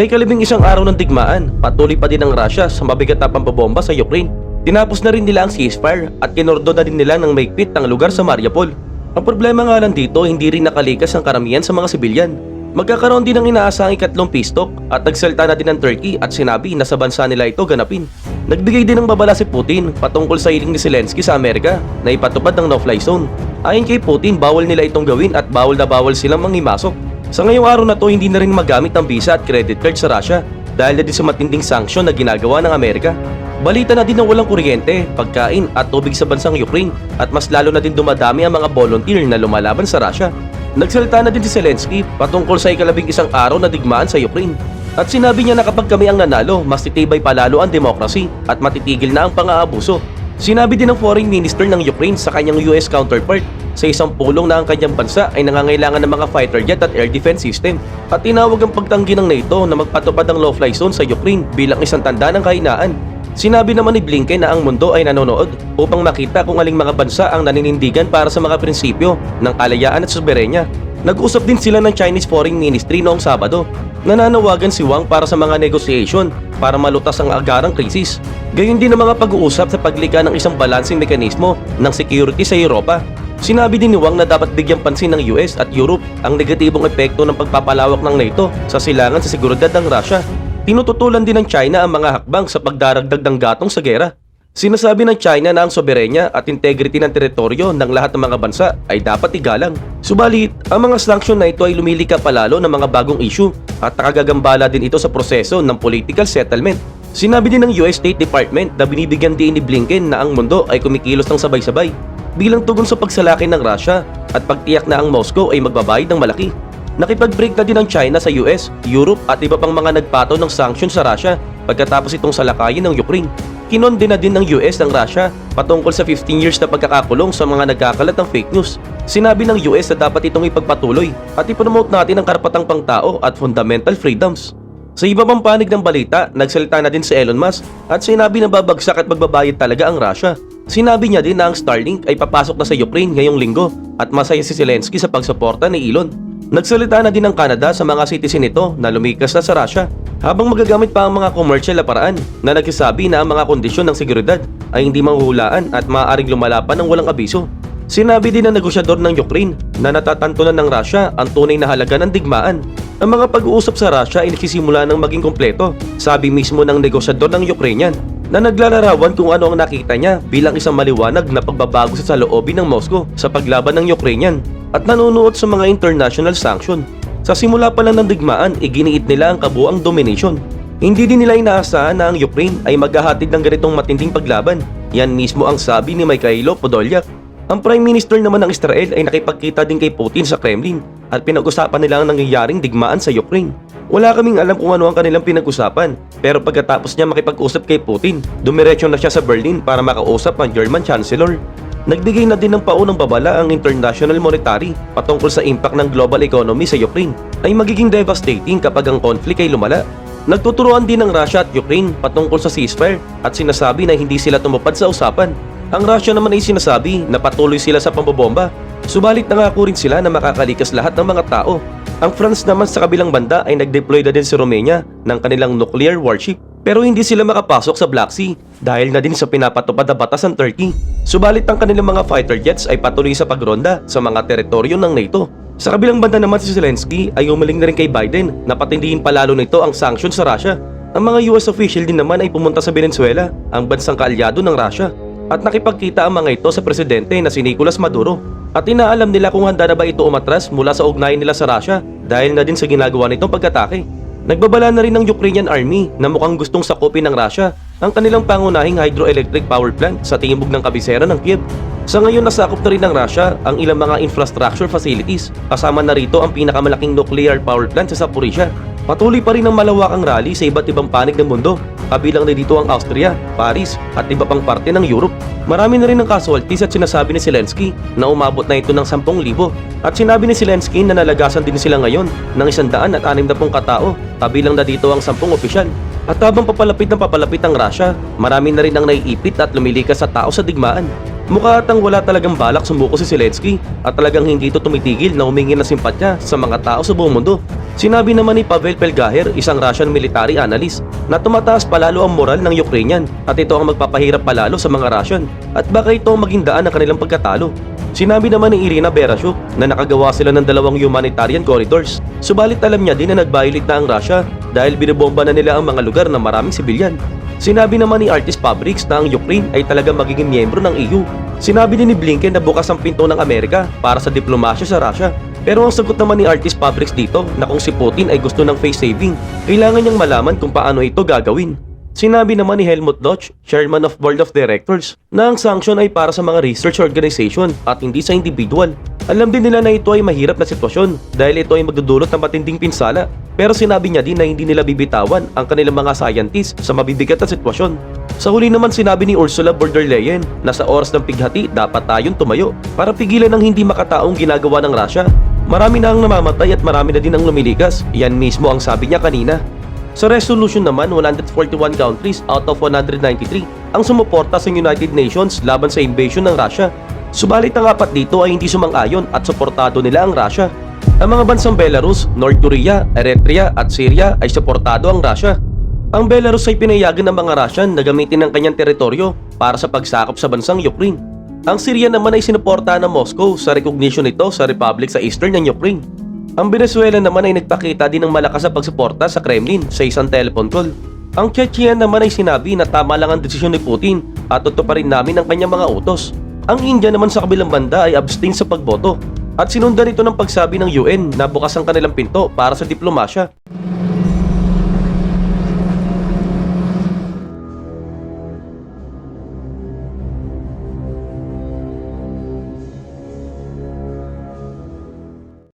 Sa ikalabing isang araw ng digmaan, patuloy pa din ang Russia sa mabigat na pampabomba sa Ukraine. Tinapos na rin nila ang ceasefire at kinordo na din nila ng maigpit ang lugar sa Mariupol. Ang problema nga lang dito, hindi rin nakalikas ang karamihan sa mga sibilyan. Magkakaroon din ng inaasahang ikatlong pistok at nagsalta na din ng Turkey at sinabi na sa bansa nila ito ganapin. Nagbigay din ng babala si Putin patungkol sa hiling ni Zelensky sa Amerika na ipatupad ng no-fly zone. Ayon kay Putin, bawal nila itong gawin at bawal na bawal silang mangimasok. Sa ngayong araw na to, hindi na rin magamit ang visa at credit card sa Russia dahil na din sa matinding sanksyon na ginagawa ng Amerika. Balita na din ng walang kuryente, pagkain at tubig sa bansang Ukraine at mas lalo na din dumadami ang mga volunteer na lumalaban sa Russia. Nagsalita na din si Zelensky patungkol sa ikalabing isang araw na digmaan sa Ukraine. At sinabi niya na kapag kami ang nanalo, mas titibay palalo ang demokrasi at matitigil na ang pang-aabuso. Sinabi din ng Foreign Minister ng Ukraine sa kanyang US counterpart sa isang pulong na ang kanyang bansa ay nangangailangan ng mga fighter jet at air defense system at tinawag ang pagtanggi ng NATO na magpatupad ng low-fly zone sa Ukraine bilang isang tanda ng kahinaan. Sinabi naman ni Blinken na ang mundo ay nanonood upang makita kung aling mga bansa ang naninindigan para sa mga prinsipyo ng kalayaan at soberenya. Nag-usap din sila ng Chinese Foreign Ministry noong Sabado. Nananawagan si Wang para sa mga negotiation para malutas ang agarang krisis. Gayon din ang mga pag-uusap sa paglikha ng isang balancing mekanismo ng security sa Europa. Sinabi din ni Wang na dapat bigyang pansin ng US at Europe ang negatibong epekto ng pagpapalawak ng NATO sa silangan sa seguridad ng Russia. Tinututulan din ng China ang mga hakbang sa pagdaragdag ng gatong sa gera. Sinasabi ng China na ang soberenya at integrity ng teritoryo ng lahat ng mga bansa ay dapat igalang. Subalit, ang mga sanksyon na ito ay lumilika palalo ng mga bagong issue at nakagagambala din ito sa proseso ng political settlement. Sinabi din ng US State Department na binibigyan din ni Blinken na ang mundo ay kumikilos ng sabay-sabay bilang tugon sa pagsalaki ng Russia at pagtiyak na ang Moscow ay magbabayad ng malaki. Nakipag-break na din ang China sa US, Europe at iba pang mga nagpato ng sanksyon sa Russia pagkatapos itong salakayin ng Ukraine. Kinonde na din ng US ng Russia patungkol sa 15 years na pagkakakulong sa mga nagkakalat ng fake news. Sinabi ng US na dapat itong ipagpatuloy at ipromote natin ang karapatang pangtao at fundamental freedoms. Sa iba pang panig ng balita, nagsalita na din si Elon Musk at sinabi na babagsak at magbabayad talaga ang Russia. Sinabi niya din na ang Starlink ay papasok na sa Ukraine ngayong linggo at masaya si Zelensky sa pagsuporta ni Elon. Nagsalita na din ng Canada sa mga citizen nito na lumikas na sa Russia habang magagamit pa ang mga commercial na paraan na nagsasabi na ang mga kondisyon ng seguridad ay hindi manghuhulaan at maaaring lumalapan ng walang abiso. Sinabi din ng negosyador ng Ukraine na natatantunan ng Russia ang tunay na halaga ng digmaan. Ang mga pag-uusap sa Russia ay nagsisimula ng maging kompleto, sabi mismo ng negosyador ng Ukrainian na naglalarawan kung ano ang nakita niya bilang isang maliwanag na pagbabago sa saloobin ng Moscow sa paglaban ng Ukrainian at nanunuot sa mga international sanction. Sa simula pa lang ng digmaan, iginiit nila ang kabuang domination. Hindi din nila inaasahan na ang Ukraine ay maghahatid ng ganitong matinding paglaban. Yan mismo ang sabi ni Mikhailo Podolyak. Ang Prime Minister naman ng Israel ay nakipagkita din kay Putin sa Kremlin at pinag-usapan nila ang nangyayaring digmaan sa Ukraine. Wala kaming alam kung ano ang kanilang pinag-usapan pero pagkatapos niya makipag-usap kay Putin, dumiretso na siya sa Berlin para makausap ang German Chancellor. Nagbigay na din ng paunang babala ang International Monetary patungkol sa impact ng global economy sa Ukraine ay magiging devastating kapag ang conflict ay lumala. Nagtuturuan din ng Russia at Ukraine patungkol sa ceasefire at sinasabi na hindi sila tumupad sa usapan. Ang Russia naman ay sinasabi na patuloy sila sa pambobomba. Subalit nangako rin sila na makakalikas lahat ng mga tao. Ang France naman sa kabilang banda ay nag-deploy na din sa Romania ng kanilang nuclear warship. Pero hindi sila makapasok sa Black Sea dahil na din sa pinapatupad na batas ng Turkey. Subalit ang kanilang mga fighter jets ay patuloy sa pagronda sa mga teritoryo ng NATO. Sa kabilang banda naman si Zelensky ay umaling na rin kay Biden na patindihin palalo nito ang sanctions sa Russia. Ang mga US official din naman ay pumunta sa Venezuela, ang bansang kaalyado ng Russia. At nakipagkita ang mga ito sa presidente na si Nicolas Maduro. At inaalam nila kung handa na ba ito umatras mula sa ugnayan nila sa Russia dahil na din sa ginagawa nitong pagkatake. Nagbabala na rin ng Ukrainian Army na mukhang gustong sakupin ng Russia ang kanilang pangunahing hydroelectric power plant sa timog ng kabisera ng Kiev. Sa ngayon nasakop na rin ng Russia ang ilang mga infrastructure facilities kasama na rito ang pinakamalaking nuclear power plant sa Zaporizhia. Patuloy pa rin ang malawakang rally sa iba't ibang panig ng mundo kabilang na dito ang Austria, Paris at iba pang parte ng Europe. Marami na rin ang casualties at sinasabi ni Zelensky na umabot na ito ng 10,000 at sinabi ni Zelensky na nalagasan din sila ngayon ng 160 katao kabilang na dito ang 10 opisyal. At habang papalapit ng papalapit ang Russia, marami na rin ang naiipit at lumilikas sa tao sa digmaan. Mukha atang wala talagang balak sumuko si Zelensky at talagang hindi ito tumitigil na humingi ng simpatya sa mga tao sa buong mundo. Sinabi naman ni Pavel Pelgaher, isang Russian military analyst, na tumataas palalo ang moral ng Ukrainian at ito ang magpapahirap palalo sa mga Russian at baka ito ang maging daan ng kanilang pagkatalo. Sinabi naman ni Irina Berashuk na nakagawa sila ng dalawang humanitarian corridors. Subalit alam niya din na nag-violate na ang Russia dahil binobomba na nila ang mga lugar na maraming sibilyan. Sinabi naman ni Artist Fabrics na ang Ukraine ay talagang magiging miyembro ng EU. Sinabi din ni Blinken na bukas ang pinto ng Amerika para sa diplomasya sa Russia. Pero ang sagot naman ni Artist Fabrics dito na kung si Putin ay gusto ng face saving, kailangan niyang malaman kung paano ito gagawin. Sinabi naman ni Helmut Dodge, Chairman of Board of Directors, na ang sanction ay para sa mga research organization at hindi sa individual. Alam din nila na ito ay mahirap na sitwasyon dahil ito ay magdudulot ng matinding pinsala. Pero sinabi niya din na hindi nila bibitawan ang kanilang mga scientists sa mabibigat na sitwasyon. Sa huli naman sinabi ni Ursula von der Leyen na sa oras ng pighati dapat tayong tumayo para pigilan ang hindi makataong ginagawa ng Russia. Marami na ang namamatay at marami na din ang lumiligas. Yan mismo ang sabi niya kanina. Sa resolution naman, 141 countries out of 193 ang sumuporta sa United Nations laban sa invasion ng Russia. Subalit ang apat dito ay hindi sumang-ayon at suportado nila ang Russia. Ang mga bansang Belarus, North Korea, Eritrea at Syria ay suportado ang Russia. Ang Belarus ay pinayagan ng mga Russian na gamitin ang kanyang teritoryo para sa pagsakop sa bansang Ukraine. Ang Syria naman ay sinuportahan ng Moscow sa recognition nito sa republic sa eastern ng Ukraine. Ang Venezuela naman ay nagpakita din ng malakas na pagsuporta sa Kremlin sa isang telephone call. Ang Chechnya naman ay sinabi na tama lang ang desisyon ni Putin at tutuparin namin ang kanyang mga utos. Ang India naman sa kabilang banda ay abstain sa pagboto at sinundan ito ng pagsabi ng UN na bukas ang kanilang pinto para sa diplomasya.